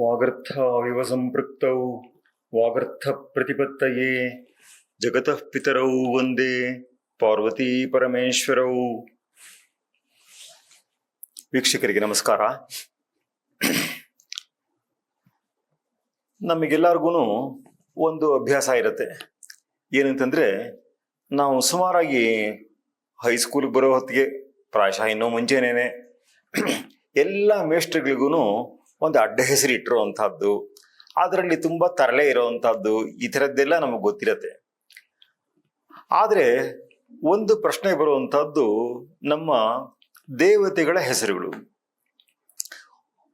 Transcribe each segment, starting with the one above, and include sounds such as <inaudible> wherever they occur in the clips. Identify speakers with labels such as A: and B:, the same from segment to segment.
A: ವಾಗರ್ಥಾವಿವ ಸಂಪೃಕ್ತೌ ವಾಗರ್ಥ ಪ್ರತಿಪತ್ತಯೇ ಜಗತಃ ಪಿತರೌ ವಂದೇ ಪಾರ್ವತಿ ಪರಮೇಶ್ವರೌ ವೀಕ್ಷಕರಿಗೆ ನಮಸ್ಕಾರ. ನಮಗೆಲ್ಲರಿಗೂ ಒಂದು ಅಭ್ಯಾಸ ಇರುತ್ತೆ. ಏನಂತಂದ್ರೆ, ನಾವು ಸುಮಾರಾಗಿ ಹೈಸ್ಕೂಲ್ಗೆ ಬರೋ ಹೊತ್ತಿಗೆ, ಪ್ರಾಯಶಃ ಇನ್ನೂ ಮುಂಚೆನೇನೆ, ಎಲ್ಲ ಮೇಷ್ಟ್ರುಗಳಿಗೂ ಒಂದು ಅಡ್ಡ ಹೆಸರು ಇಟ್ಟಿರುವಂತಹದ್ದು ಅದರಲ್ಲಿ ತುಂಬ ತರಲೆ ಇರುವಂತಹದ್ದು ಈ ಥರದ್ದೆಲ್ಲ ನಮಗೆ ಗೊತ್ತಿರತ್ತೆ. ಆದರೆ ಒಂದು ಪ್ರಶ್ನೆ ಬರುವಂಥದ್ದು ನಮ್ಮ ದೇವತೆಗಳ ಹೆಸರುಗಳು.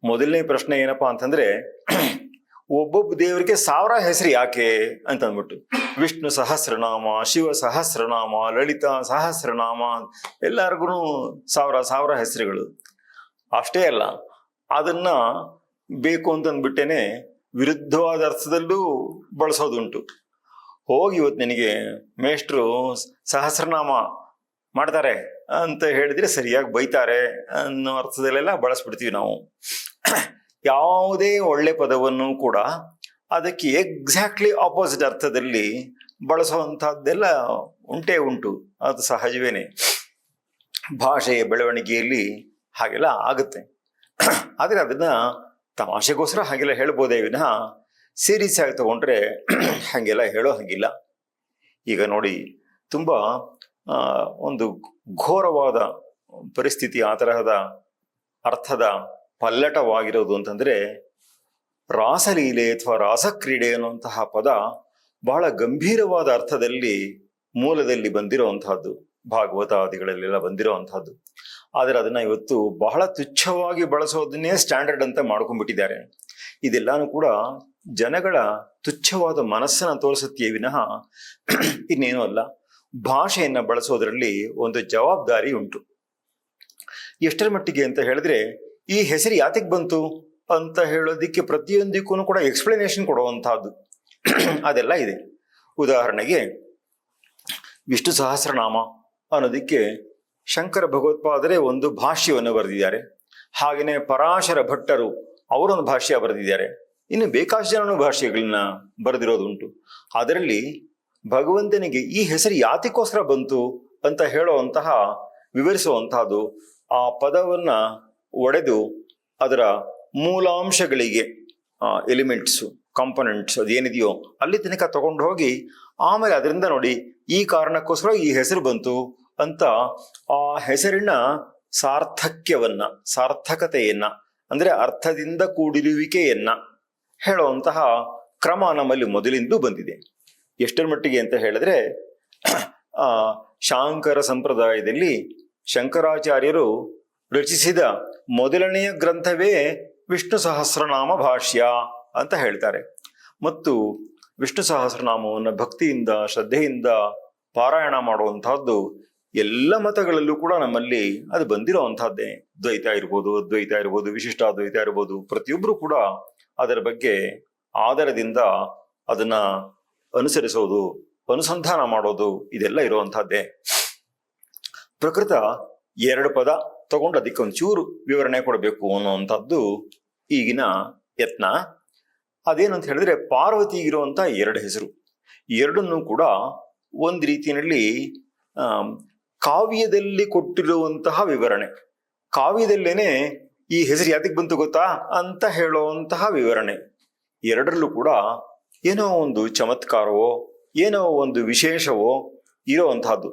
A: ಮೊದಲನೇ ಪ್ರಶ್ನೆ ಏನಪ್ಪಾ ಅಂತಂದ್ರೆ, ಒಬ್ಬೊಬ್ಬ ದೇವರಿಗೆ ಸಾವಿರ ಹೆಸರು ಯಾಕೆ ಅಂತ ಅಂದ್ಬಿಟ್ಟು ವಿಷ್ಣು ಸಹಸ್ರನಾಮ, ಶಿವ ಸಹಸ್ರನಾಮ, ಲಲಿತಾ ಸಹಸ್ರನಾಮ ಎಲ್ಲರಿಗೂ ಸಾವಿರ ಸಾವಿರ ಹೆಸರುಗಳು. ಅಷ್ಟೇ ಅಲ್ಲ ಅದನ್ನ ಬೇಕು ಅಂತಂದ್ಬಿಟ್ಟೇನೆ ವಿರುದ್ಧವಾದ ಅರ್ಥದಲ್ಲೂ ಬಳಸೋದುಂಟು. ಹೋಗಿ ಇವತ್ತು ನನಗೆ ಮೇಷ್ಟ್ರು ಸಹಸ್ರನಾಮ ಮಾಡ್ತಾರೆ ಅಂತ ಹೇಳಿದ್ರೆ ಸರಿಯಾಗಿ ಬೈತಾರೆ ಅನ್ನೋ ಅರ್ಥದಲ್ಲೆಲ್ಲ ಬಳಸ್ಬಿಡ್ತೀವಿ ನಾವು. ಯಾವುದೇ ಒಳ್ಳೆ ಪದವನ್ನು ಕೂಡ ಅದಕ್ಕೆ ಎಕ್ಸಾಕ್ಟ್ಲಿ ಆಪೋಸಿಟ್ ಅರ್ಥದಲ್ಲಿ ಬಳಸುವಂತಹದ್ದೆಲ್ಲ ಉಂಟೇ ಉಂಟು. ಅದು ಸಹಜವೇನೆ. ಭಾಷೆಯ ಬೆಳವಣಿಗೆಯಲ್ಲಿ ಹಾಗೆಲ್ಲ ಆಗುತ್ತೆ. ಆದರೆ ಅದನ್ನ ತಮಾಷೆಗೋಸ್ಕರ ಹಾಗೆಲ್ಲ ಹೇಳ್ಬೋದೇ ವಿನಃ ಸೀರಿಯಸ್ ಆಗಿ ತಗೊಂಡ್ರೆ ಹಾಗೆಲ್ಲ ಹೇಳೋ ಹಾಗಿಲ್ಲ. ಈಗ ನೋಡಿ, ತುಂಬ ಒಂದು ಘೋರವಾದ ಪರಿಸ್ಥಿತಿ ಆ ತರಹದ ಅರ್ಥದ ಪಲ್ಲಟವಾಗಿರೋದು ಅಂತಂದ್ರೆ ರಾಸಲೀಲೆ ಅಥವಾ ರಾಸಕ್ರೀಡೆ ಅನ್ನುವಂತಹ ಪದ ಬಹಳ ಗಂಭೀರವಾದ ಅರ್ಥದಲ್ಲಿ ಮೂಲದಲ್ಲಿ ಬಂದಿರುವಂತಹದ್ದು ಭಾಗವತಾದಿಗಳಲ್ಲೆಲ್ಲ ಬಂದಿರುವಂತಹದ್ದು ಆದರೆ ಅದನ್ನ ಇವತ್ತು ಬಹಳ ತುಚ್ಛವಾಗಿ ಬಳಸೋದನ್ನೇ ಸ್ಟ್ಯಾಂಡರ್ಡ್ ಅಂತ ಮಾಡ್ಕೊಂಡ್ಬಿಟ್ಟಿದ್ದಾರೆ. ಇದೆಲ್ಲಾನು ಕೂಡ ಜನಗಳ ತುಚ್ಛವಾದ ಮನಸ್ಸನ್ನ ತೋರಿಸುತ್ತೆ ವಿನಃ ಇನ್ನೇನೂ ಅಲ್ಲ. ಭಾಷೆಯನ್ನು ಬಳಸೋದರಲ್ಲಿ ಒಂದು ಜವಾಬ್ದಾರಿ ಉಂಟು. ಎಷ್ಟರ ಮಟ್ಟಿಗೆ ಅಂತ ಹೇಳಿದ್ರೆ, ಈ ಹೆಸರು ಯಾತಕ್ಕೆ ಬಂತು ಅಂತ ಹೇಳೋದಿಕ್ಕೆ ಪ್ರತಿಯೊಂದಕ್ಕೂ ಕೂಡ ಎಕ್ಸ್ಪ್ಲನೇಷನ್ ಕೊಡುವಂತಹದ್ದು ಅದೆಲ್ಲ ಇದೆ. ಉದಾಹರಣೆಗೆ, ವಿಷ್ಣು ಸಹಸ್ರನಾಮ ಅನ್ನೋದಕ್ಕೆ ಶಂಕರ ಭಗವತ್ಪಾದರೆ ಒಂದು ಭಾಷ್ಯವನ್ನು ಬರೆದಿದ್ದಾರೆ. ಹಾಗೆಯೇ ಪರಾಶರ ಭಟ್ಟರು ಅವರೊಂದು ಭಾಷ್ಯ ಬರೆದಿದ್ದಾರೆ. ಇನ್ನು ಬೇಕಾಷ್ಟು ಜನನು ಭಾಷೆಗಳನ್ನ ಬರೆದಿರೋದುಂಟು. ಅದರಲ್ಲಿ ಭಗವಂತನಿಗೆ ಈ ಹೆಸರು ಯಾತಿಗೋಸ್ಕರ ಬಂತು ಅಂತ ಹೇಳುವಂತಹ, ವಿವರಿಸುವಂತಹದ್ದು ಆ ಪದವನ್ನ ಒಡೆದು ಅದರ ಮೂಲಾಂಶಗಳಿಗೆ ಎಲಿಮೆಂಟ್ಸು ಕಾಂಪೊನೆಂಟ್ಸ್ ಅದೇನಿದೆಯೋ ಅಲ್ಲಿ ತನಕ ತಗೊಂಡು ಹೋಗಿ ಆಮೇಲೆ ಅದರಿಂದ ನೋಡಿ ಈ ಕಾರಣಕ್ಕೋಸ್ಕರ ಈ ಹೆಸರು ಬಂತು. ಅಂತ ಆ ಹೆಸರಿನ ಸಾರ್ಥಕ್ಯವನ್ನ, ಸಾರ್ಥಕತೆಯನ್ನ, ಅಂದ್ರೆ ಅರ್ಥದಿಂದ ಕೂಡಿರುವಿಕೆಯನ್ನ ಹೇಳುವಂತಹ ಕ್ರಮ ನಮ್ಮಲ್ಲಿ ಮೊದಲಿಂದೂ ಬಂದಿದೆ. ಎಷ್ಟರ ಮಟ್ಟಿಗೆ ಅಂತ ಹೇಳಿದ್ರೆ, ಆ ಶಾಂಕರ ಸಂಪ್ರದಾಯದಲ್ಲಿ ಶಂಕರಾಚಾರ್ಯರು ರಚಿಸಿದ ಮೊದಲನೆಯ ಗ್ರಂಥವೇ ವಿಷ್ಣು ಸಹಸ್ರನಾಮ ಭಾಷ್ಯ ಅಂತ ಹೇಳ್ತಾರೆ. ಮತ್ತು ವಿಷ್ಣು ಸಹಸ್ರನಾಮವನ್ನು ಭಕ್ತಿಯಿಂದ, ಶ್ರದ್ಧೆಯಿಂದ ಪಾರಾಯಣ ಮಾಡುವಂತಹದ್ದು ಎಲ್ಲ ಮತಗಳಲ್ಲೂ ಕೂಡ ನಮ್ಮಲ್ಲಿ ಅದು ಬಂದಿರುವಂತಹದ್ದೇ ದ್ವೈತ ಇರ್ಬೋದು, ಅದ್ವೈತ ಇರ್ಬೋದು, ವಿಶಿಷ್ಟ ಅದ್ವೈತ ಇರ್ಬೋದು ಪ್ರತಿಯೊಬ್ಬರು ಕೂಡ ಅದರ ಬಗ್ಗೆ ಆಧಾರದಿಂದ ಅದನ್ನ ಅನುಸರಿಸೋದು, ಅನುಸಂಧಾನ ಮಾಡೋದು, ಇದೆಲ್ಲ ಇರುವಂತಹದ್ದೇ ಪ್ರಕೃತ ಎರಡು ಪದ ತಗೊಂಡು ಅದಕ್ಕೆ ಒಂಚೂರು ವಿವರಣೆ ಕೊಡಬೇಕು ಅನ್ನುವಂಥದ್ದು ಈಗಿನ ಯತ್ನ. ಅದೇನಂತ ಹೇಳಿದ್ರೆ ಪಾರ್ವತಿಗಿರುವಂತ ಎರಡು ಹೆಸರು. ಎರಡನ್ನೂ ಕೂಡ ಒಂದು ರೀತಿಯಲ್ಲಿ ಕಾವ್ಯದಲ್ಲಿ ಕೊಟ್ಟಿರುವಂತಹ ವಿವರಣೆ. ಕಾವ್ಯದಲ್ಲೇನೆ ಈ ಹೆಸರು ಯಾತಕ್ಕೆ ಬಂತು ಗೊತ್ತಾ? ಅಂತ ಹೇಳುವಂತಹ ವಿವರಣೆ. ಎರಡರಲ್ಲೂ ಕೂಡ ಏನೋ ಒಂದು ಚಮತ್ಕಾರವೋ, ಏನೋ ಒಂದು ವಿಶೇಷವೋ ಇರುವಂತಹದ್ದು.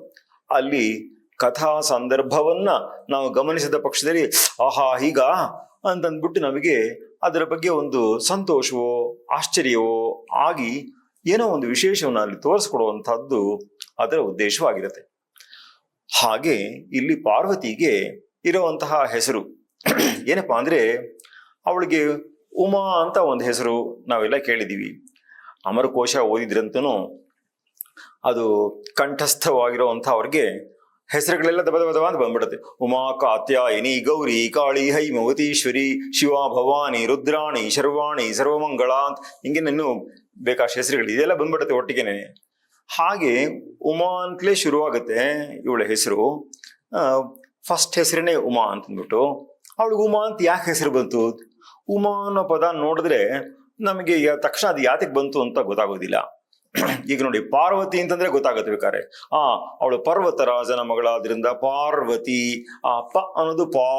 A: ಅಲ್ಲಿ ಕಥಾ ಸಂದರ್ಭವನ್ನ ನಾವು ಗಮನಿಸಿದ ಪಕ್ಷದಲ್ಲಿ, ಆಹಾ ಈಗ ಅಂತಂದ್ಬಿಟ್ಟು ನಮಗೆ ಅದರ ಬಗ್ಗೆ ಒಂದು ಸಂತೋಷವೋ, ಆಶ್ಚರ್ಯವೋ ಆಗಿ ಏನೋ ಒಂದು ವಿಶೇಷವನ್ನು ಅಲ್ಲಿ ತೋರಿಸ್ಕೊಡುವಂತಹದ್ದು ಅದರ ಉದ್ದೇಶವಾಗಿರುತ್ತೆ. ಹಾಗೆ ಇಲ್ಲಿ ಪಾರ್ವತಿಗೆ ಇರುವಂತಹ ಹೆಸರು. ಏನಪ್ಪಾ ಅಂದ್ರೆ ಅವಳಿಗೆ ಉಮಾ ಅಂತ ಒಂದು ಹೆಸರು ನಾವೆಲ್ಲ ಕೇಳಿದೀವಿ ಅಮರಕೋಶ ಓದಿದ್ರಂತೂ ಅದು ಕಂಠಸ್ಥವಾಗಿರುವಂಥ ಅವ್ರಿಗೆ ಹೆಸರುಗಳೆಲ್ಲ ದಬ ದಬ ಅಂತ ಬಂದ್ಬಿಡುತ್ತೆ. ಉಮಾ ಕಾತ್ಯಾಯಿನಿ ಗೌರಿ, ಕಾಳಿ ಹೈಮವತೀಶ್ವರಿ ಶಿವ, ಭವಾನಿ, ರುದ್ರಾಣಿ, ಶರ್ವಾಣಿ ಸರ್ವಮಂಗಳ ಅಂತ ಹಿಂಗೆ ನಾನು ಬೇಕಾಷ್ಟು ಹೆಸರುಗಳು ಇದೆಲ್ಲ ಬಂದ್ಬಿಡುತ್ತೆ ಒಟ್ಟಿಗೆನೆ. ಹಾಗೆ ಉಮಾ ಅಂತಲೇ ಶುರುವಾಗುತ್ತೆ ಇವಳ ಹೆಸರು. ಫಸ್ಟ್ ಹೆಸರೇ ಉಮಾ ಅಂತಂದ್ಬಿಟ್ಟು. ಅವಳಿಗೆ ಉಮಾ ಅಂತ ಯಾಕೆ ಹೆಸರು ಬಂತು? ಉಮಾ ಅನ್ನೋ ಪದ ನೋಡಿದ್ರೆ ನಮಗೆ ತಕ್ಷಣ ಅದು ಯಾತಕ್ಕೆ ಬಂತು ಅಂತ ಗೊತ್ತಾಗೋದಿಲ್ಲ. ಈಗ ನೋಡಿ, ಪಾರ್ವತಿ ಅಂತಂದ್ರೆ ಗೊತ್ತಾಗುತ್ತೆ ಬೇಕಾರೆ ಆ, ಅವಳು ಪರ್ವತ ರಾಜನ ಮಗಳಾದ್ರಿಂದ ಪಾರ್ವತಿ, ಆ, ಪ ಅನ್ನೋದು ಪಾ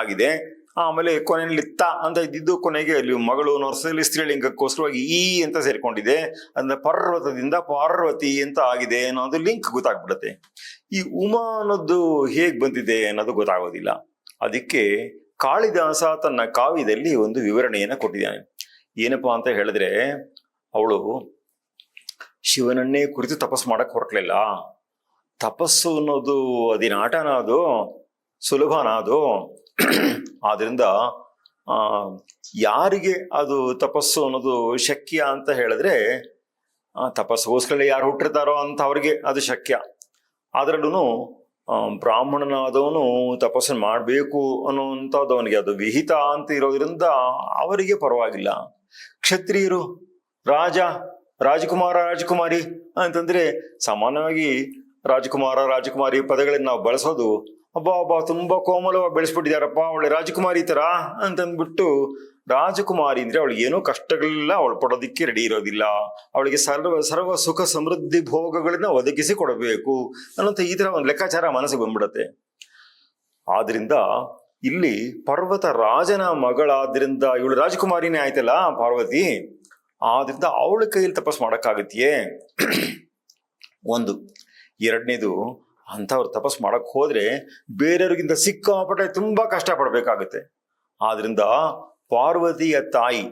A: ಆಗಿದೆ. ಆಮೇಲೆ ಕೊನೆಯಲ್ಲಿ ತ ಅಂತ ಇದ್ದಿದ್ದು ಕೊನೆಗೆ ಅಲ್ಲಿ ಮಗಳು ಅರ್ಥದಲ್ಲಿ ಸ್ತ್ರೀಲಿಂಗಕ್ಕೋಸ್ಕರವಾಗಿ ಈ ಅಂತ ಸೇರ್ಕೊಂಡಿದೆ. ಅಂದ್ರೆ ಪರ್ವತದಿಂದ ಪಾರ್ವತಿ ಅಂತ ಆಗಿದೆ ಅನ್ನೋದು ಲಿಂಕ್ ಗೊತ್ತಾಗ್ಬಿಡುತ್ತೆ. ಈ ಉಮಾ ಅನ್ನೋದು ಹೇಗೆ ಬಂದಿದೆ ಅನ್ನೋದು ಗೊತ್ತಾಗೋದಿಲ್ಲ. ಅದಕ್ಕೆ ಕಾಳಿದಾಸ ತನ್ನ ಕಾವ್ಯದಲ್ಲಿ ಒಂದು ವಿವರಣೆಯನ್ನು ಕೊಟ್ಟಿದ್ದಾನೆ. ಏನಪ್ಪಾ ಅಂತ ಹೇಳಿದ್ರೆ, ಅವಳು ಶಿವನನ್ನೇ ಕುರಿತು ತಪಸ್ಸು ಮಾಡಕ್ ಹೊರಟ್ಲಿಲ್ಲ. ತಪಸ್ಸು ಅನ್ನೋದು ಅದಿನ ಆಟನ ಅದು ಸುಲಭನ ಅದು ಆದ್ರಿಂದ ಯಾರಿಗೆ ಅದು ತಪಸ್ಸು ಅನ್ನೋದು ಶಕ್ಯ ಅಂತ ಹೇಳಿದ್ರೆ ತಪಸ್ಸುಗೋಸ್ಕರ ಯಾರು ಹುಟ್ಟಿರ್ತಾರೋ ಅಂತ ಅವ್ರಿಗೆ ಅದು ಶಕ್ಯ. ಅದರಲ್ಲೂ ಬ್ರಾಹ್ಮಣನಾದವನು ತಪಸ್ಸನ್ನು ಮಾಡಬೇಕು ಅನ್ನುವಂಥದ್ದು ಅವನಿಗೆ ಅದು ವಿಹಿತ ಅಂತ ಇರೋದ್ರಿಂದ ಅವರಿಗೆ ಪರವಾಗಿಲ್ಲ. ಕ್ಷತ್ರಿಯರು, ರಾಜ, ರಾಜಕುಮಾರ, ರಾಜಕುಮಾರಿ ಅಂತಂದ್ರೆ ಸಾಮಾನ್ಯವಾಗಿ ರಾಜಕುಮಾರ, ರಾಜಕುಮಾರಿ ಪದಗಳನ್ನು ನಾವು ಬಳಸೋದು ಅಬ್ಬಾ ಅಬ್ಬಾ, ತುಂಬಾ ಕೋಮಲವಾಗಿ ಬೆಳೆಸ್ಬಿಟ್ಟಿದ್ದಾರಪ್ಪ ಅವಳೆ ರಾಜಕುಮಾರಿ ತರ ಅಂತಂದ್ಬಿಟ್ಟು ರಾಜಕುಮಾರಿ ಅಂದ್ರೆ ಅವಳಿಗೆ ಏನೋ ಕಷ್ಟಗಳಿಲ್ಲ, ಅವಳು ಪಡೋದಿಕ್ಕೆ ರೆಡಿ ಇರೋದಿಲ್ಲ. ಅವಳಿಗೆ ಸರ್ವ ಸರ್ವ ಸುಖ ಸಮೃದ್ಧಿ ಭೋಗಗಳನ್ನ ಒದಗಿಸಿ ಕೊಡಬೇಕು ಅನ್ನೋಂಥ ಈ ತರ ಒಂದು ಲೆಕ್ಕಾಚಾರ ಮನಸ್ಸಿಗೆ ಬಂದ್ಬಿಡತ್ತೆ. ಆದ್ರಿಂದ ಇಲ್ಲಿ ಪರ್ವತ ರಾಜನ ಮಗಳಾದ್ರಿಂದ ಇವಳು ರಾಜಕುಮಾರಿನೇ ಆಯ್ತಲ್ಲ ಪಾರ್ವತಿ? ಆದ್ರಿಂದ ಅವಳ ಕೈಯಲ್ಲಿ ತಪಸ್ ಮಾಡಕ್ಕಾಗತ್ತೆಯೇ? ಒಂದು. ಎರಡನೇದು ಅಂಥವ್ರು ತಪಸ್ ಮಾಡಕ್ಕೆ ಹೋದರೆ ಬೇರೆಯವ್ರಿಗಿಂತ ಸಿಕ್ಕಾಪಟ್ಟೆ ತುಂಬ ಕಷ್ಟಪಡಬೇಕಾಗುತ್ತೆ. ಆದ್ರಿಂದ ಪಾರ್ವತಿಯ ತಾಯಿ,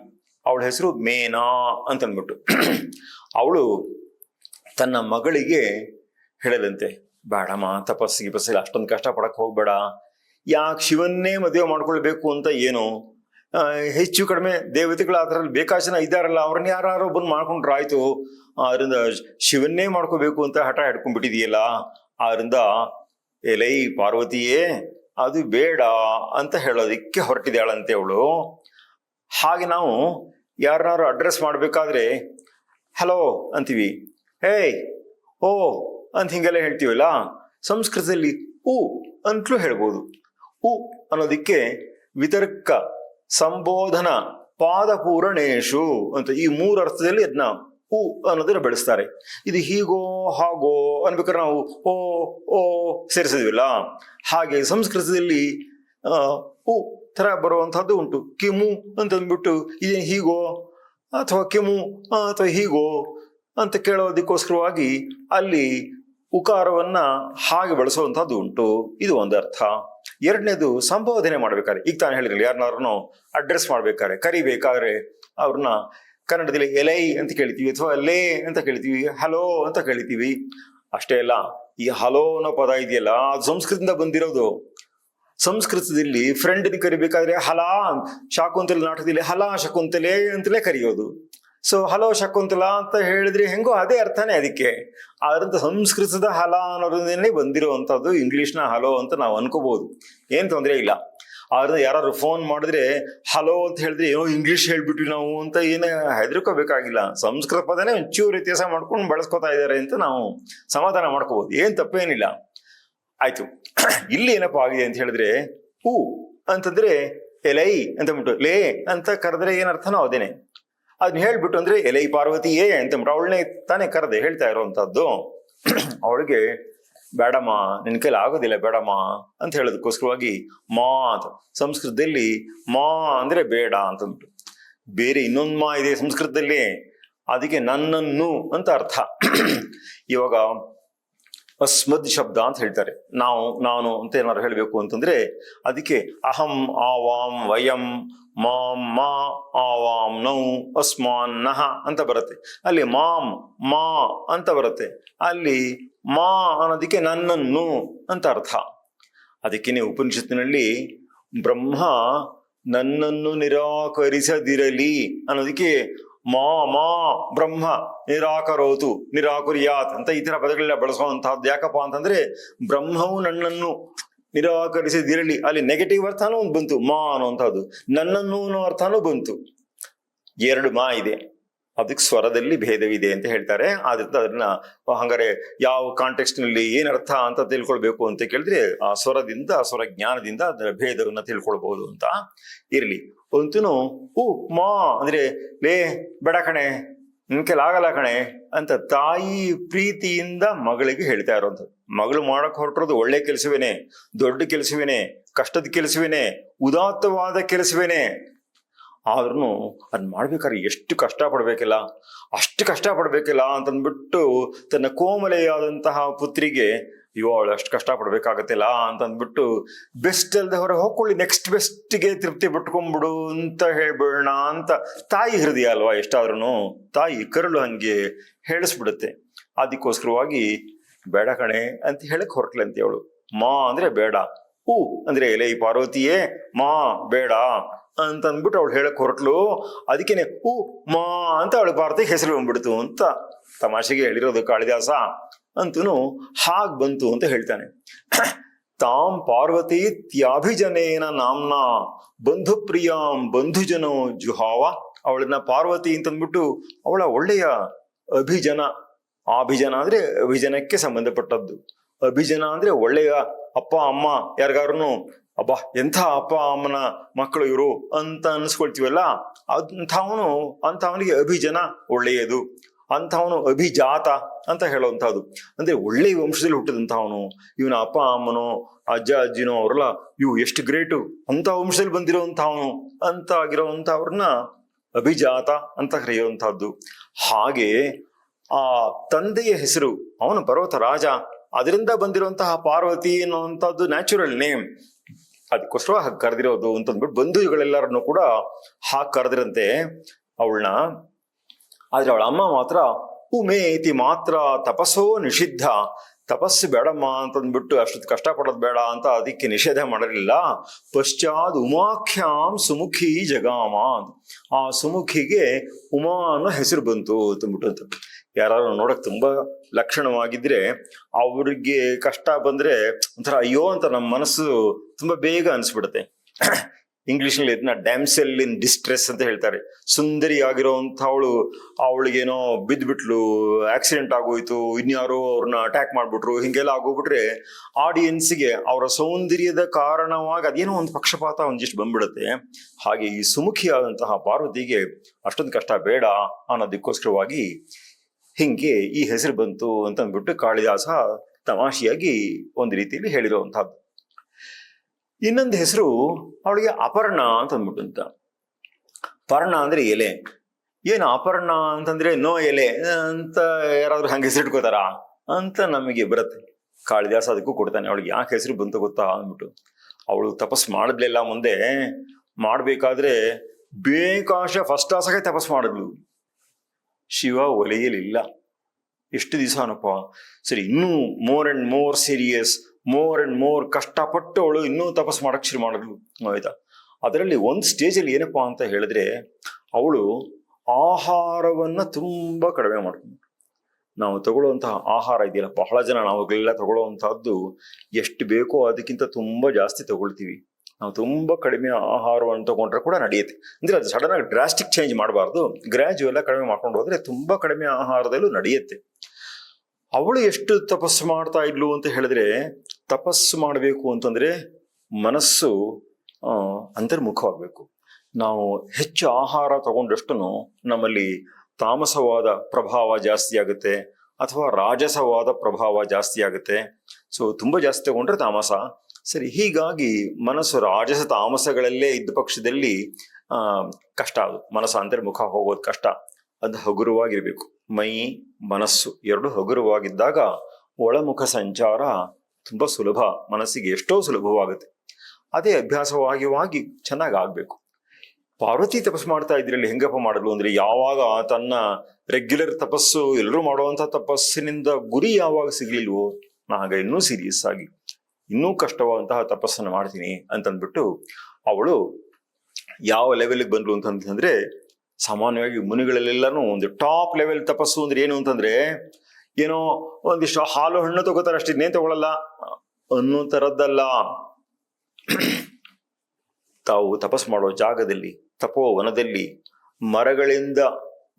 A: ಅವಳ ಹೆಸರು ಮೇನಾ ಅಂತ ಅಂದ್ಬಿಟ್ಟು <clears throat> ಅವಳು ತನ್ನ ಮಗಳಿಗೆ ಹೇಳದಂತೆ ಬೇಡಮ್ಮ ತಪಸ್ಸಿಗೆ ಬಸ್ಸಿಗೆ ಅಷ್ಟೊಂದು ಕಷ್ಟ ಪಡಕ್ಕೆ ಹೋಗ್ಬೇಡ. ಯಾಕೆ ಶಿವನ್ನೇ ಮದುವೆ ಮಾಡ್ಕೊಳ್ಬೇಕು ಅಂತ ಏನು? ಹೆಚ್ಚು ಕಡಿಮೆ ದೇವತೆಗಳು ಅದರಲ್ಲಿ ಬೇಕಾಷ್ಟು ಜನ ಇದ್ದಾರಲ್ಲ, ಅವ್ರನ್ನ ಯಾರು ಒಬ್ಬನ್ ಮಾಡ್ಕೊಂಡ್ರಾಯ್ತು. ಆದ್ರಿಂದ ಶಿವನ್ನೇ ಮಾಡ್ಕೋಬೇಕು ಅಂತ ಹಠ ಹಿಡ್ಕೊಂಡ್ಬಿಟ್ಟಿದೆಯಲ್ಲ. ಆದ್ರಿಂದ ಎಲೈ ಪಾರ್ವತಿಯೇ, ಅದು ಬೇಡ ಅಂತ ಹೇಳೋದಿಕ್ಕೆ ಹೊರಟಿದ್ದಾಳಂತೆ ಅವಳು. ಹಾಗೆ ನಾವು ಯಾರನ್ನಾರು ಅಡ್ರೆಸ್ ಮಾಡಬೇಕಾದ್ರೆ ಹಲೋ ಅಂತೀವಿ. ಹೇಯ್ ಓ ಅಂತ ಹಿಂಗೆಲ್ಲ ಹೇಳ್ತೀವಲ್ಲ, ಸಂಸ್ಕೃತದಲ್ಲಿ ಉ ಅಂತಲೂ ಹೇಳ್ಬೋದು. ಉ ಅನ್ನೋದಕ್ಕೆ ವಿತರ್ಕ, ಸಂಬೋಧನ, ಪಾದಪೂರಣೇಶು ಅಂತ ಈ ಮೂರು ಅರ್ಥದಲ್ಲಿ ಅದನ್ನ ಉ ಅನ್ನೋದನ್ನ ಬೆಳೆಸ್ತಾರೆ. ಇದು ಹೀಗೋ ಹಾಗೋ ಅನ್ಬೇಕಾದ್ರೆ ನಾವು ಓ ಓ ಸೇರಿಸಿದ್ವಿಲ್ಲ. ಹಾಗೆ ಸಂಸ್ಕೃತದಲ್ಲಿ ಉ ತರ ಬರುವಂತಹದ್ದು ಉಂಟು. ಕಿಮು ಅಂತ ಅಂದ್ಬಿಟ್ಟು ಇದೇನು ಹೀಗೋ ಅಥವಾ ಕೆಮು ಅಥವಾ ಹೀಗೋ ಅಂತ ಕೇಳೋದಕ್ಕೋಸ್ಕರವಾಗಿ ಅಲ್ಲಿ ಉಕಾರವನ್ನ ಹಾಗೆ ಬಳಸುವಂತಹದ್ದು ಉಂಟು. ಇದು ಒಂದು ಅರ್ಥ ಎರಡನೇದು ಸಂಬೋಧನೆ ಮಾಡ್ಬೇಕಾದ್ರೆ. ಈಗ ತಾನು ಹೇಳಿದ್ರಲ್ಲ ಯಾರನ್ನಾರನ್ನು ಅಡ್ರೆಸ್ ಮಾಡ್ಬೇಕಾದ್ರೆ, ಕರಿಬೇಕಾದ್ರೆ ಅವ್ರನ್ನ ಕನ್ನಡದಲ್ಲಿ ಎಲೈ ಅಂತ ಕೇಳ್ತೀವಿ ಅಥವಾ ಲೇ ಅಂತ ಕೇಳ್ತೀವಿ, ಹಲೋ ಅಂತ ಕೇಳ್ತೀವಿ. ಅಷ್ಟೇ ಅಲ್ಲ, ಈ ಹಲೋ ಅನ್ನೋ ಪದ ಇದೆಯಲ್ಲ ಅದು ಸಂಸ್ಕೃತದಿಂದ ಬಂದಿರೋದು. ಸಂಸ್ಕೃತದಲ್ಲಿ ಫ್ರೆಂಡ್ನ ಕರಿಬೇಕಾದ್ರೆ ಹಲಾ, ಶಾಕುಂತಲೆ ನಾಟಕದಲ್ಲಿ ಹಲಾ, ಶಕುಂತಲೆ ಅಂತಲೇ ಕರೆಯೋದು. ಸೊ ಹಲೋ ಶಕುಂತಲ ಅಂತ ಹೇಳಿದ್ರೆ ಹೆಂಗೋ ಅದೇ ಅರ್ಥನೇ ಅದಕ್ಕೆ. ಆದ್ರಿಂದ ಸಂಸ್ಕೃತದ ಹಲಾ ಅನ್ನೋದನ್ನೇ ಬಂದಿರುವಂಥದ್ದು ಇಂಗ್ಲೀಷ್ನ ಹಲೋ ಅಂತ ನಾವು ಅನ್ಕೋಬಹುದು ಏನು ತೊಂದರೆ ಇಲ್ಲ. ಆದ್ರೆ ಯಾರು ಫೋನ್ ಮಾಡಿದ್ರೆ ಹಲೋ ಅಂತ ಹೇಳಿದ್ರೆ, ಏನೋ ಇಂಗ್ಲಿಷ್ ಹೇಳ್ಬಿಟ್ವಿ ನಾವು ಅಂತ ಏನು ಹೆದರ್ಕೋಬೇಕಾಗಿಲ್ಲ. ಸಂಸ್ಕೃತ ಪದನೇ ಒಂಚೂರು ವ್ಯತ್ಯಾಸ ಮಾಡ್ಕೊಂಡು ಬಳಸ್ಕೊತಾ ಇದ್ದಾರೆ ಅಂತ ನಾವು ಸಮಾಧಾನ ಮಾಡ್ಕೋಬಹುದು ಏನ್ ತಪ್ಪೇನಿಲ್ಲ. ಆಯ್ತು. <clears throat> ಇಲ್ಲಿ ಏನಪ್ಪ ಆಗಿದೆ ಅಂತ ಹೇಳಿದ್ರೆ, ಹೂ ಅಂತಂದ್ರೆ, ಎಲೈ ಅಂತ ಬಿಟ್ಟು ಲೇ ಅಂತ ಕರೆದ್ರೆ ಏನರ್ಥನೋ ಅದೇನೆ. ಅದನ್ನ ಹೇಳ್ಬಿಟ್ಟು ಅಂದ್ರೆ, ಎಲೈ ಪಾರ್ವತಿ ಏ ಅಂತ ಅವಳನ್ನೇ ತಾನೇ ಕರೆದೆ ಹೇಳ್ತಾ ಇರೋವಂಥದ್ದು <clears throat> ಅವಳಿಗೆ ಬೇಡಮ್ಮ ನಿನ್ ಕೈಲಿ ಆಗೋದಿಲ್ಲ ಬೇಡಮ್ಮ ಅಂತ ಹೇಳೋದಕ್ಕೋಸ್ಕರವಾಗಿ ಮಾ ಅಂತ. ಸಂಸ್ಕೃತದಲ್ಲಿ ಮಾ ಅಂದ್ರೆ ಬೇಡ ಅಂತಂದ್ಬಿಟ್ಟು. ಬೇರೆ ಇನ್ನೊಂದು ಮಾ ಇದೆ ಸಂಸ್ಕೃತದಲ್ಲಿ, ಅದಕ್ಕೆ ನನ್ನನ್ನು ಅಂತ ಅರ್ಥ. ಇವಾಗ ಅಸ್ಮದ್ ಶಬ್ದ ಅಂತ ಹೇಳ್ತಾರೆ. ನಾವು, ನಾನು ಅಂತ ಏನಾದ್ರು ಹೇಳಬೇಕು ಅಂತಂದ್ರೆ ಅದಕ್ಕೆ ಅಹಂ, ಆವಾಂ, ವಯಂ, ಮಾಂ, ಮಾ, ಆವಾಂ, ನೌ, ಅಸ್ಮಾನ್, ನಹ ಅಂತ ಬರುತ್ತೆ. ಅಲ್ಲಿ ಮಾಂ, ಮಾ ಅಂತ ಬರುತ್ತೆ. ಅಲ್ಲಿ ಮಾ ಅನ್ನೋದಕ್ಕೆ ನನ್ನನ್ನು ಅಂತ ಅರ್ಥ. ಅದಕ್ಕೇನೆ ಉಪನಿಷತ್ತಿನಲ್ಲಿ ಬ್ರಹ್ಮ ನನ್ನನ್ನು ನಿರಾಕರಿಸದಿರಲಿ ಅನ್ನೋದಕ್ಕೆ ಮಾ ಮಾ, ಬ್ರಹ್ಮ ನಿರಾಕರೋತು, ನಿರಾಕುರಿಯಾತ್ ಅಂತ ಇತರ ತರ ಪದಗಳೆಲ್ಲ ಬಳಸುವಂತಹದ್ದು. ಯಾಕಪ್ಪ ಅಂತಂದ್ರೆ ಬ್ರಹ್ಮವು ನನ್ನನ್ನು ನಿರಾಕರಿಸಿದಿರಲಿ. ಅಲ್ಲಿ ನೆಗೆಟಿವ್ ಅರ್ಥನೂ ಒಂದು ಬಂತು, ಮಾ ಅನ್ನುವಂಥದ್ದು ನನ್ನನ್ನು ಅನ್ನೋ ಅರ್ಥನೂ ಬಂತು. ಎರಡು ಮಾ ಇದೆ. ಅದಕ್ಕೆ ಸ್ವರದಲ್ಲಿ ಭೇದವಿದೆ ಅಂತ ಹೇಳ್ತಾರೆ. ಆದ್ರಿಂದ ಅದನ್ನ ಹಂಗಾರೆ ಯಾವ ಕಾಂಟೆಕ್ಸ್ಟ್ನಲ್ಲಿ ಏನರ್ಥ ಅಂತ ತಿಳ್ಕೊಳ್ಬೇಕು ಅಂತ ಕೇಳಿದ್ರೆ ಆ ಸ್ವರದಿಂದ ಸ್ವರ ಜ್ಞಾನದಿಂದ ಅದರ ಭೇದವನ್ನ ತಿಳ್ಕೊಳ್ಬಹುದು ಅಂತ ಇರ್ಲಿ. ಅಂತೂ ಹೂ, ಮಾ, ಅಂದ್ರೆ, ಲೇ, ಬೇಡ ಕಣೆ ನಿನ್ ಆಗಲ್ಲ ಕಣೆ ಅಂತ ತಾಯಿ ಪ್ರೀತಿಯಿಂದ ಮಗಳಿಗೆ ಹೇಳ್ತಾ ಇರೋಂಥದ್ದು ಮಗಳು ಮಾಡಕ್ ಹೊರಟಿರೋದು ಒಳ್ಳೆ ಕೆಲಸವೇನೆ, ದೊಡ್ಡ ಕೆಲಸವೇನೆ, ಕಷ್ಟದ ಕೆಲಸವೇನೆ, ಉದಾತ್ತವಾದ ಕೆಲಸವೇನೆ. ಆದ್ರೂ ಅದ್ ಮಾಡ್ಬೇಕಾದ್ರೆ ಎಷ್ಟು ಕಷ್ಟ ಪಡ್ಬೇಕಿಲ್ಲ ಅಷ್ಟು ಕಷ್ಟ ಪಡ್ಬೇಕಿಲ್ಲ ಅಂತಂದ್ಬಿಟ್ಟು ತನ್ನ ಕೋಮಲೆಯಾದಂತಹ ಪುತ್ರಿಗೆ ಅಯ್ಯೋ, ಅವಳು ಅಷ್ಟು ಕಷ್ಟ ಪಡ್ಬೇಕಾಗತ್ತಿಲ್ಲ ಅಂತಂದ್ಬಿಟ್ಟು ಬೆಸ್ಟ್ ಅಲ್ಲದೆ ಹೊರಗೆ ಹೋಗ್ಕೊಳ್ಳಿ ನೆಕ್ಸ್ಟ್ ಬೆಸ್ಟ್ಗೆ ತೃಪ್ತಿ ಬಿಟ್ಕೊಂಡ್ಬಿಡು ಅಂತ ಹೇಳ್ಬಿಡೋಣ ಅಂತ ತಾಯಿ ಹೃದಯ ಅಲ್ವಾ ಎಷ್ಟಾದ್ರೂ ತಾಯಿ ಕರುಳು ಹಂಗೆ ಹೇಳಿಸ್ಬಿಡುತ್ತೆ. ಅದಕ್ಕೋಸ್ಕರವಾಗಿ ಬೇಡ ಕಣೆ ಅಂತ ಹೇಳಕ್ ಹೊರಟ್ಲಂತೆ ಅವಳು. ಮಾ ಅಂದ್ರೆ ಬೇಡ ಹೂ ಅಂದ್ರೆ ಎಲೆ ಈ ಪಾರ್ವತಿಯೇ, ಮಾ ಬೇಡ ಅಂತ ಅಂದ್ಬಿಟ್ಟು ಅವಳು ಹೇಳಕ್ ಹೊರಟ್ಲು. ಅದಕ್ಕೇನೆ ಹೂ ಮಾ ಅಂತ ಅವಳು ಪಾರ್ವತಿ ಹೆಸರು ಬಂದ್ಬಿಡ್ತು ಅಂತ ತಮಾಷೆಗೆ ಹೇಳಿರೋದು ಕಾಳಿದಾಸ. ಅಂತೂ ಹಾಗ್ ಬಂತು ಅಂತ ಹೇಳ್ತಾನೆ. ತಾಂ ಪಾರ್ವತಿ ತ್ಯಾಭಿಜನೇನ ನಾಮ್ನ ಬಂಧು ಪ್ರಿಯಾಂ ಬಂಧುಜನೋ ಜುಹಾವ. ಅವಳನ್ನ ಪಾರ್ವತಿ ಅಂತಂದ್ಬಿಟ್ಟು ಅವಳ ಒಳ್ಳೆಯ ಅಭಿಜನ. ಆಭಿಜನ ಅಂದ್ರೆ ಅಭಿಜನಕ್ಕೆ ಸಂಬಂಧಪಟ್ಟದ್ದು. ಅಭಿಜನ ಅಂದ್ರೆ ಒಳ್ಳೆಯ ಅಪ್ಪ, ಅಮ್ಮ ಯಾರಿಗಾರು ಅಬ್ಬಾ, ಎಂಥ ಅಪ್ಪ, ಅಮ್ಮನ ಮಕ್ಕಳು ಇವರು ಅಂತ ಅನ್ಸ್ಕೊಳ್ತೀವಲ್ಲ, ಅಂಥವನು, ಅಂಥವನಿಗೆ ಅಭಿಜನ ಒಳ್ಳೆಯದು. ಅಂಥವನು ಅಭಿಜಾತ ಅಂತ ಹೇಳುವಂಥದ್ದು. ಅಂದರೆ ಒಳ್ಳೆ ವಂಶದಲ್ಲಿ ಹುಟ್ಟಿದಂಥವನು, ಇವನ ಅಪ್ಪ, ಅಮ್ಮನೋ, ಅಜ್ಜ, ಅಜ್ಜಿನೋ, ಅವರೆಲ್ಲ ಇವು ಎಷ್ಟು ಗ್ರೇಟು ಅಂಥ ವಂಶದಲ್ಲಿ ಬಂದಿರುವಂಥವನು ಅಂತ ಆಗಿರುವಂಥವ್ರನ್ನ ಅಭಿಜಾತ ಅಂತ ಕರೆಯುವಂಥದ್ದು. ಹಾಗೆ ಆ ತಂದೆಯ ಹೆಸರು, ಅವನು ಪರ್ವತ ರಾಜ, ಅದರಿಂದ ಬಂದಿರುವಂತಹ ಪಾರ್ವತಿ ಅನ್ನುವಂಥದ್ದು ನ್ಯಾಚುರಲ್ ನೇಮ್ ಅದಕ್ಕೋಸ್ಕರ ಹಾಗೆ ಕರೆದಿರೋದು ಅಂತಂದ್ಬಿಟ್ಟು ಬಂಧುಗಳೆಲ್ಲರನ್ನು ಕೂಡ ಹಾಗೆ ಕರೆದಿರಂತೆ ಅವಳನ್ನ ಆದ್ರೆ ಅವಳ ಅಮ್ಮ ಮಾತ್ರ, ಉಮೇತಿ ಮಾತ್ರ, ತಪಸ್ಸೋ ನಿಷಿದ್ಧ, ತಪಸ್ಸು ಬೇಡಮ್ಮ ಅಂತಂದ್ಬಿಟ್ಟು ಅಷ್ಟೊತ್ತು ಕಷ್ಟ ಪಡೋದು ಬೇಡ ಅಂತ ಅದಕ್ಕೆ ನಿಷೇಧ ಮಾಡಿರಲಿಲ್ಲ ಪಶ್ಚಾತ್ ಉಮಾಖ್ಯಾಂ ಸುಮುಖಿ ಜಗಾಮ ಆ ಸುಮುಖಿಗೆ ಉಮಾ ಅನ್ನೋ ಹೆಸರು ಬಂತು ಅಂತಂದ್ಬಿಟ್ಟು ಅಂತ. ಯಾರು ನೋಡಕ್ ತುಂಬಾ ಲಕ್ಷಣವಾಗಿದ್ರೆ ಅವ್ರಿಗೆ ಕಷ್ಟ ಬಂದ್ರೆ ಒಂಥರ ಅಯ್ಯೋ ಅಂತ ನಮ್ಮ ಮನಸ್ಸು ತುಂಬಾ ಬೇಗ ಅನ್ಸ್ಬಿಡುತ್ತೆ. ಇಂಗ್ಲಿಷ್ನಲ್ಲಿ ಇದನ್ನ ಡ್ಯಾಮ್ಸೆಲ್ ಇನ್ ಡಿಸ್ಟ್ರೆಸ್ ಅಂತ ಹೇಳ್ತಾರೆ. ಸುಂದರಿ ಆಗಿರೋಂಥವಳು ಅವಳಿಗೇನೋ ಬಿದ್ದ್ಬಿಟ್ಲು ಆಕ್ಸಿಡೆಂಟ್ ಆಗೋಯ್ತು, ಇನ್ಯಾರೋ ಅವ್ರನ್ನ ಅಟ್ಯಾಕ್ ಮಾಡ್ಬಿಟ್ರು, ಹಿಂಗೆಲ್ಲ ಆಗೋಗ್ಬಿಟ್ರೆ ಆಡಿಯನ್ಸ್ಗೆ ಅವರ ಸೌಂದರ್ಯದ ಕಾರಣವಾಗಿ ಅದೇನೋ ಒಂದು ಪಕ್ಷಪಾತ ಒಂದಿಷ್ಟು ಬಂದ್ಬಿಡುತ್ತೆ. ಹಾಗೆ ಈ ಸುಮುಖಿಯಾದಂತಹ ಪಾರ್ವತಿಗೆ ಅಷ್ಟೊಂದು ಕಷ್ಟ ಬೇಡ ಅನ್ನೋದಕ್ಕೋಸ್ಕರವಾಗಿ ಹಿಂಗೆ ಈ ಹೆಸರು ಬಂತು ಅಂತ ಅಂದ್ಬಿಟ್ಟು ಕಾಳಿದಾಸ ತಮಾಷೆಯಾಗಿ ಒಂದು ರೀತಿಯಲ್ಲಿ ಹೇಳಿರುವಂತಹದ್ದು ಇನ್ನೊಂದು ಹೆಸರು ಅವಳಿಗೆ ಅಪರ್ಣ ಅಂತ ಅಂದ್ಬಿಟ್ಟು ಅಂತ. ಪರ್ಣ ಅಂದ್ರೆ ಎಲೆ. ಏನು ಅಪರ್ಣ ಅಂತಂದ್ರೆ ನೋ ಎಲೆ, ಅಂತ ಯಾರಾದ್ರೂ ಹಂಗೆ ಹೆಸರಿಟ್ಕೋತಾರ ಅಂತ ನಮಗೆ ಬರುತ್ತೆ. ಕಾಳಿದಾಸ ಅದಕ್ಕೂ ಕೊಡ್ತಾನೆ. ಅವಳಿಗೆ ಯಾಕೆ ಹೆಸರು ಬಂತು ಗೊತ್ತಾ ಅಂದ್ಬಿಟ್ಟು. ಅವಳು ತಪಸ್ ಮಾಡಿದ್ಲೆಲ್ಲ ಮುಂದೆ ಮಾಡಬೇಕಾದ್ರೆ ಬೇಕಾಶ ಫಸ್ಟ್ ಆಸಗೆ ತಪಸ್ ಮಾಡಿದ್ಲು. ಶಿವ ಒಲೆಯಲಿಲ್ಲ ಎಷ್ಟು ದಿವಸ ಅನಪ್ಪ ಸರಿ, ಇನ್ನೂ more and more serious more and more ಕಷ್ಟಪಟ್ಟು ಅವಳು ಇನ್ನೂ ತಪಸ್ ಮಾಡಕ್ ಶುರು ಮಾಡಿದ್ಲು ಆಯ್ತಾ ಅದರಲ್ಲಿ ಒಂದು ಸ್ಟೇಜಲ್ಲಿ ಏನಪ್ಪಾ ಅಂತ ಹೇಳಿದ್ರೆ, ಅವಳು ಆಹಾರವನ್ನ ತುಂಬಾ ಕಡಿಮೆ ಮಾಡ್ಕೊಂಡು ನಾವು ತಗೊಳ್ಳುವಂತಹ ಆಹಾರ ಇದೆಯಲ್ಲ, ಬಹಳ ಜನ ನಾವುಗಳೆಲ್ಲ ತಗೊಳ್ಳುವಂತಹದ್ದು ಎಷ್ಟು ಬೇಕೋ ಅದಕ್ಕಿಂತ ತುಂಬಾ ಜಾಸ್ತಿ ತಗೊಳ್ತೀವಿ. ನಾವು ತುಂಬಾ ಕಡಿಮೆ ಆಹಾರವನ್ನು ತಗೊಂಡ್ರೆ ಕೂಡ ನಡೆಯುತ್ತೆ. ಅಂದ್ರೆ ಅದು ಸಡನ್ ಆಗಿ ಡ್ರಾಸ್ಟಿಕ್ ಚೇಂಜ್ ಮಾಡಬಾರ್ದು. ಗ್ರಾಜುವಲ್ ಕಡಿಮೆ ಮಾಡ್ಕೊಂಡು ಹೋದ್ರೆ ತುಂಬಾ ಕಡಿಮೆ ಆಹಾರದಲ್ಲೂ ನಡೆಯುತ್ತೆ. ಅವಳು ಎಷ್ಟು ತಪಸ್ಸು ಮಾಡ್ತಾ ಇದ್ಲು ಅಂತ ಹೇಳಿದ್ರೆ ತಪಸ್ಸು ಮಾಡಬೇಕು ಅಂತಂದರೆ ಮನಸ್ಸು ಅಂತರ್ಮುಖವಾಗಬೇಕು. ನಾವು ಹೆಚ್ಚು ಆಹಾರ ತಗೊಂಡಷ್ಟು ನಮ್ಮಲ್ಲಿ ತಾಮಸವಾದ ಪ್ರಭಾವ ಜಾಸ್ತಿ ಆಗುತ್ತೆ, ಅಥವಾ ರಾಜಸವಾದ ಪ್ರಭಾವ ಜಾಸ್ತಿ ಆಗುತ್ತೆ. ಸೊ ತುಂಬ ಜಾಸ್ತಿ ತಗೊಂಡ್ರೆ ತಾಮಸ. ಸರಿ, ಹೀಗಾಗಿ ಮನಸ್ಸು ರಾಜಸ ತಾಮಸಗಳಲ್ಲೇ ಇದ್ದ ಪಕ್ಷದಲ್ಲಿ ಕಷ್ಟ ಅದು. ಮನಸ್ಸು ಅಂತರ್ಮುಖ ಹೋಗೋದು ಕಷ್ಟ. ಅದು ಹಗುರವಾಗಿರಬೇಕು. ಮೈ, ಮನಸ್ಸು ಎರಡು ಹಗುರವಾಗಿದ್ದಾಗ ಒಳಮುಖ ಸಂಚಾರ ತುಂಬಾ ಸುಲಭ. ಮನಸ್ಸಿಗೆ ಎಷ್ಟೋ ಸುಲಭವಾಗುತ್ತೆ. ಅದೇ ಅಭ್ಯಾಸವಾಗಿವಾಗಿ ಚೆನ್ನಾಗಿ ಆಗಬೇಕು. ಪಾರ್ವತಿ ತಪಸ್ಸು ಮಾಡ್ತಾ ಇದ್ರಲ್ಲಿ ಹೆಂಗಪ್ಪ ಮಾಡಲು ಅಂದ್ರೆ ಯಾವಾಗ ತನ್ನ ರೆಗ್ಯುಲರ್ ತಪಸ್ಸು ಎಲ್ಲರೂ ಮಾಡುವಂಥ ತಪಸ್ಸಿನಿಂದ ಗುರಿ ಯಾವಾಗ ಸಿಗಲಿಲ್ವೋ, ನಾಗ ಇನ್ನೂ ಸೀರಿಯಸ್ ಆಗಿ ಇನ್ನೂ ಕಷ್ಟವಾದಂತಹ ತಪಸ್ಸನ್ನು ಮಾಡ್ತೀನಿ ಅಂತಂದ್ಬಿಟ್ಟು ಅವಳು ಯಾವ ಲೆವೆಲ್ಗೆ ಬಂದ್ಲು ಅಂತಂದ್ರೆ ಸಾಮಾನ್ಯವಾಗಿ ಮುನಿಗಳಲ್ಲೆಲ್ಲನೂ ಒಂದು ಟಾಪ್ ಲೆವೆಲ್ ತಪಸ್ಸು ಅಂದ್ರೆ ಏನು ಅಂತಂದ್ರೆ ಏನೋ ಒಂದಿಷ್ಟು ಹಾಲು ಹಣ್ಣು ತಗೋತಾರೆ ಅಷ್ಟು, ಇನ್ನೇನ್ ತಗೊಳಲ್ಲ. ಅನ್ನೋ ತರದ್ದಲ್ಲ. ತಾವು ತಪಸ್ ಮಾಡೋ ಜಾಗದಲ್ಲಿ ತಪೋವನದಲ್ಲಿ ಮರಗಳಿಂದ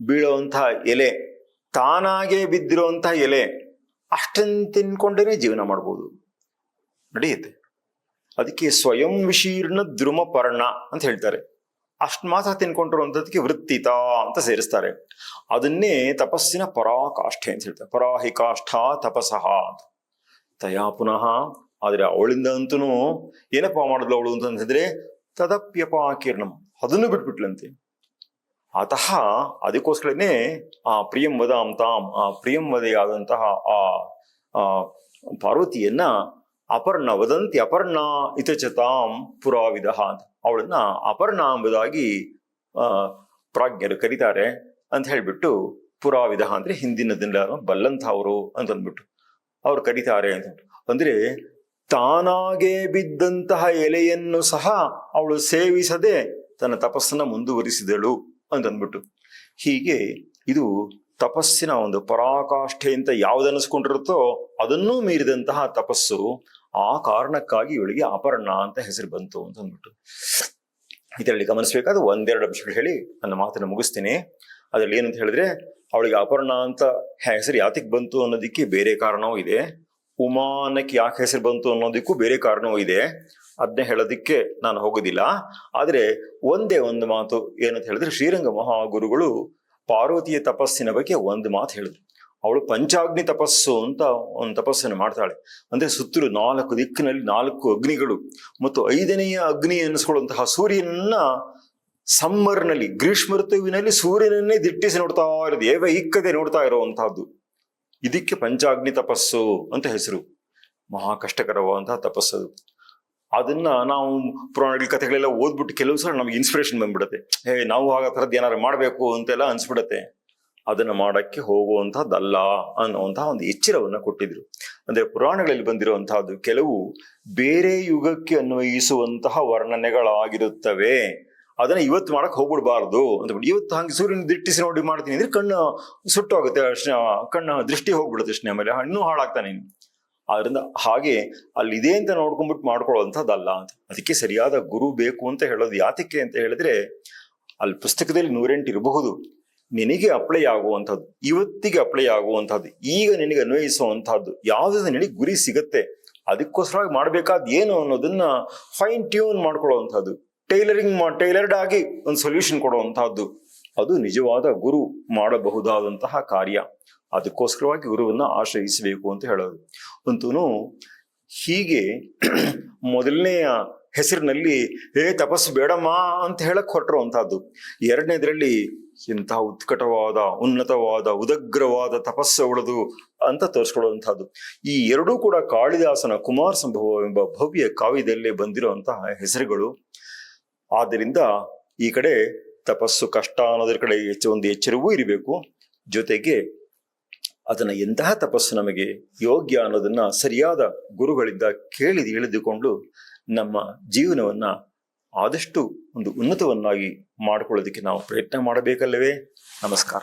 A: ಬೀಳುವಂತಹ ಎಲೆ, ತಾನಾಗೆ ಬಿದ್ದಿರುವಂತಹ ಎಲೆ, ಅಷ್ಟನ್ನು ತಿನ್ಕೊಂಡೇನೆ ಜೀವನ ಮಾಡ್ಬೋದು. ನಡೆಯುತ್ತೆ. ಅದಕ್ಕೆ ಸ್ವಯಂ ವಿಶೀರ್ಣ ದ್ರುಮಪರ್ಣ ಅಂತ ಹೇಳ್ತಾರೆ. ಅಷ್ಟು ಮಾತ್ರ ತಿನ್ಕೊಂಡಿರುವಂಥದ್ದಕ್ಕೆ ವೃತ್ತಿತ ಅಂತ ಸೇರಿಸ್ತಾರೆ. ಅದನ್ನೇ ತಪಸ್ಸಿನ ಪರಾಕಾಷ್ಠೆ ಅಂತ ಹೇಳ್ತಾರೆ. ಪರಾಹಿ ಕಾಷ್ಠ ತಪಸಃ ತಯಾ ಪುನಃ ಆದರೆ ಅವಳಿಂದ ಅಂತೂ ಏನಪ್ಪ ಮಾಡಿದ್ಲು ಅವಳು ಅಂತಂದ್ರೆ, ತದಪ್ಯಪಾಕೀರ್ಣಂ, ಅದನ್ನು ಬಿಟ್ಬಿಟ್ಲಂತೆ. ಅತಃ ಅದಕ್ಕೋಸ್ಕರನೇ ಆ ಪ್ರಿಯಂ ವದಾಂ ಆ ಪ್ರಿಯಂ ವದೆಯಾದಂತಹ ಆ ಆ ಪಾರ್ವತಿಯನ್ನ ಅಪರ್ಣ ವದಂತಿ ಅಪರ್ಣ ಇತಚತಾಂ ಪುರಾವಿದ ಅಂತ ಅವಳನ್ನ ಅಪರ್ಣ ಎಂಬುದಾಗಿ ಪ್ರಾಜ್ಞರು ಕರೀತಾರೆ ಅಂತ ಹೇಳಿಬಿಟ್ಟು ಪುರಾವಿದ ಅಂದ್ರೆ ದಿನಗಳಲ್ಲಿ ಬಲ್ಲಂಥ ಅವರು ಅಂತಂದ್ಬಿಟ್ಟು ಅವ್ರು ಕರೀತಾರೆ ಅಂತ ಅಂದ್ರೆ ತಾನಾಗೆ ಬಿದ್ದಂತಹ ಎಲೆಯನ್ನು ಸಹ ಅವಳು ಸೇವಿಸದೆ ತನ್ನ ತಪಸ್ಸನ್ನ ಮುಂದುವರಿಸಿದಳು ಅಂತ ಅಂದ್ಬಿಟ್ಟು. ಹೀಗೆ ಇದು ತಪಸ್ಸಿನ ಒಂದು ಪರಾಕಾಷ್ಠೆ ಅಂತ ಯಾವ್ದು ಅನಿಸ್ಕೊಂಡಿರುತ್ತೋ ಅದನ್ನೂ ಮೀರಿದಂತಹ ತಪಸ್ಸು ಆ ಕಾರಣಕ್ಕಾಗಿ ಇವಳಿಗೆ ಅಪರ್ಣ ಅಂತ ಹೆಸರು ಬಂತು ಅಂತ ಅಂದ್ಬಿಟ್ಟು. ಇದರಲ್ಲಿ ಗಮನಿಸಬೇಕಾದ ಒಂದೆರಡು ಅಂಶಗಳು ಹೇಳಿ ನನ್ನ ಮಾತನ್ನು ಮುಗಿಸ್ತೀನಿ. ಅದರಲ್ಲಿ ಏನಂತ ಹೇಳಿದ್ರೆ, ಅವಳಿಗೆ ಅಪರ್ಣ ಅಂತ ಹೆಸರು ಯಾತಕ್ಕೆ ಬಂತು ಅನ್ನೋದಕ್ಕೆ ಬೇರೆ ಕಾರಣವೂ ಇದೆ. ಉಮಾನಕ್ಕೆ ಯಾಕೆ ಹೆಸರು ಬಂತು ಅನ್ನೋದಕ್ಕೂ ಬೇರೆ ಕಾರಣವೂ ಇದೆ. ಅದನ್ನ ಹೇಳೋದಿಕ್ಕೆ ನಾನು ಹೋಗೋದಿಲ್ಲ. ಆದರೆ ಒಂದೇ ಒಂದು ಮಾತು ಏನಂತ ಹೇಳಿದ್ರೆ, ಶ್ರೀರಂಗ ಮಹಾಗುರುಗಳು ಪಾರ್ವತಿಯ ತಪಸ್ಸಿನ ಬಗ್ಗೆ ಒಂದು ಮಾತು ಹೇಳಿದ್ರು. ಅವಳು ಪಂಚಾಗ್ನಿ ತಪಸ್ಸು ಅಂತ ಒಂದು ತಪಸ್ಸನ್ನು ಮಾಡ್ತಾಳೆ. ಅಂದರೆ ಸುತ್ತಲೂ ನಾಲ್ಕು ದಿಕ್ಕಿನಲ್ಲಿ ನಾಲ್ಕು ಅಗ್ನಿಗಳು ಮತ್ತು ಐದನೆಯ ಅಗ್ನಿ ಎನಿಸ್ಕೊಳ್ಳುವಂತಹ ಸೂರ್ಯನನ್ನ ಸಮ್ಮರ್ನಲ್ಲಿ ಗ್ರೀಷ್ಮ ಋತುವಿನಲ್ಲಿ ಸೂರ್ಯನನ್ನೇ ದಿಟ್ಟಿಸಿ ನೋಡ್ತಾ ಇರೋದು, ಏವ ಇಕ್ಕದೆ ನೋಡ್ತಾ ಇರುವಂತಹದ್ದು ಇದಕ್ಕೆ ಪಂಚಾಗ್ನಿ ತಪಸ್ಸು ಅಂತ ಹೆಸರು. ಮಹಾ ಕಷ್ಟಕರವಾದಂತಹ ತಪಸ್ಸದು ಅದನ್ನ ನಾವು ಪುರಾಣಗಳ ಕಥೆಗಳೆಲ್ಲ ಓದ್ಬಿಟ್ಟು ಕೆಲವು ಸಲ ನಮ್ಗೆ ಇನ್ಸ್ಪಿರೇಷನ್ ಬಂದ್ಬಿಡುತ್ತೆ. ಹೇ, ನಾವು ಆಗ ಥರದ್ದು ಏನಾರು ಮಾಡಬೇಕು ಅಂತೆಲ್ಲ ಅನ್ಸ್ಬಿಡತ್ತೆ. ಅದನ್ನ ಮಾಡಕ್ಕೆ ಹೋಗುವಂತಹದ್ದಲ್ಲ ಅನ್ನುವಂತಹ ಒಂದು ಎಚ್ಚರವನ್ನು ಕೊಟ್ಟಿದ್ರು. ಅಂದ್ರೆ ಪುರಾಣಗಳಲ್ಲಿ ಬಂದಿರುವಂತಹದ್ದು ಕೆಲವು ಬೇರೆ ಯುಗಕ್ಕೆ ಅನ್ವಯಿಸುವಂತಹ ವರ್ಣನೆಗಳಾಗಿರುತ್ತವೆ. ಅದನ್ನ ಇವತ್ತು ಮಾಡಕ್ ಹೋಗ್ಬಿಡ್ಬಾರ್ದು ಅಂತ ಇವತ್ತು ಹಂಗೆ ಸೂರ್ಯನ ದಿಟ್ಟಿಸಿ ನೋಡಿ ಮಾಡ್ತೀನಿ ಅಂದ್ರೆ ಕಣ್ಣು ಸುಟ್ಟೋಗುತ್ತೆ ಅಷ್ಟೇ ಕಣ್ಣು ದೃಷ್ಟಿ ಹೋಗ್ಬಿಡುತ್ತೆ ಅಷ್ಟೇ ಆಮೇಲೆ ಹಣ್ಣು ಹಾಳಾಗ್ತಾನೆ. ಆದ್ರಿಂದ ಹಾಗೆ ಅಲ್ಲಿ ಇದೆ ಅಂತ ನೋಡ್ಕೊಂಡ್ಬಿಟ್ಟು ಮಾಡ್ಕೊಳ್ಳುವಂಥದ್ದಲ್ಲ ಅಂತ. ಅದಕ್ಕೆ ಸರಿಯಾದ ಗುರು ಬೇಕು ಅಂತ ಹೇಳೋದು ಯಾತಕ್ಕೆ ಅಂತ ಹೇಳಿದ್ರೆ, ಅಲ್ಲಿ ಪುಸ್ತಕದಲ್ಲಿ ನೂರೆಂಟು ಇರಬಹುದು. ನಿನಗೆ ಅಪ್ಲೈ ಆಗುವಂಥದ್ದು, ಇವತ್ತಿಗೆ ಅಪ್ಲೈ ಆಗುವಂಥದ್ದು, ಈಗ ನಿನಗೆ ಅನ್ವಯಿಸುವಂಥದ್ದು ಯಾವ್ದು ನಿನಗೆ ಗುರಿ ಸಿಗುತ್ತೆ, ಅದಕ್ಕೋಸ್ಕರವಾಗಿ ಮಾಡಬೇಕಾದ ಏನು ಅನ್ನೋದನ್ನ ಫೈನ್ ಟ್ಯೂನ್ ಮಾಡ್ಕೊಳ್ಳುವಂಥದ್ದು ಟೈಲರಿಂಗ್ ಟೈಲರ್ಡ್ ಆಗಿ ಒಂದು ಸೊಲ್ಯೂಷನ್ ಕೊಡುವಂತಹದ್ದು ಅದು ನಿಜವಾದ ಗುರು ಮಾಡಬಹುದಾದಂತಹ ಕಾರ್ಯ. ಅದಕ್ಕೋಸ್ಕರವಾಗಿ ಗುರುವನ್ನ ಆಶ್ರಯಿಸಬೇಕು ಅಂತ ಹೇಳೋದು. ಅಂತೂ ಹೀಗೆ ಮೊದಲನೆಯ ಹೆಸರಿನಲ್ಲಿ ಏ ತಪಸ್ಸು ಬೇಡಮ್ಮ ಅಂತ ಹೇಳಕ್ ಹೊರಟಿರುವಂತಹದ್ದು ಎರಡನೇದ್ರಲ್ಲಿ, ಇಂತಹ ಉತ್ಕಟವಾದ, ಉನ್ನತವಾದ, ಉದಗ್ರವಾದ ತಪಸ್ಸು ಅವಳದು ಅಂತ ತೋರಿಸ್ಕೊಳ್ಳುವಂತಹದ್ದು ಈ ಎರಡೂ ಕೂಡ ಕಾಳಿದಾಸನ ಕುಮಾರ ಸಂಭವ ಎಂಬ ಭವ್ಯ ಕಾವ್ಯದಲ್ಲೇ ಬಂದಿರುವಂತಹ ಹೆಸರುಗಳು. ಆದ್ದರಿಂದ ಈ ಕಡೆ ತಪಸ್ಸು ಕಷ್ಟ ಅನ್ನೋದ್ರ ಕಡೆ ಹೆಚ್ಚು ಒಂದು ಎಚ್ಚರವೂ ಇರಬೇಕು. ಜೊತೆಗೆ ಅದನ್ನ ಎಂತಹ ತಪಸ್ಸು ನಮಗೆ ಯೋಗ್ಯ ಅನ್ನೋದನ್ನ ಸರಿಯಾದ ಗುರುಗಳಿಂದ ಕೇಳಿ, ತಿಳಿದುಕೊಂಡು ನಮ್ಮ ಜೀವನವನ್ನ ಆದಷ್ಟು ಒಂದು ಉನ್ನತವನ್ನಾಗಿ ಮಾಡಿಕೊಳ್ಳೋದಕ್ಕೆ ನಾವು ಪ್ರಯತ್ನ ಮಾಡಬೇಕಲ್ಲವೇ? ನಮಸ್ಕಾರ.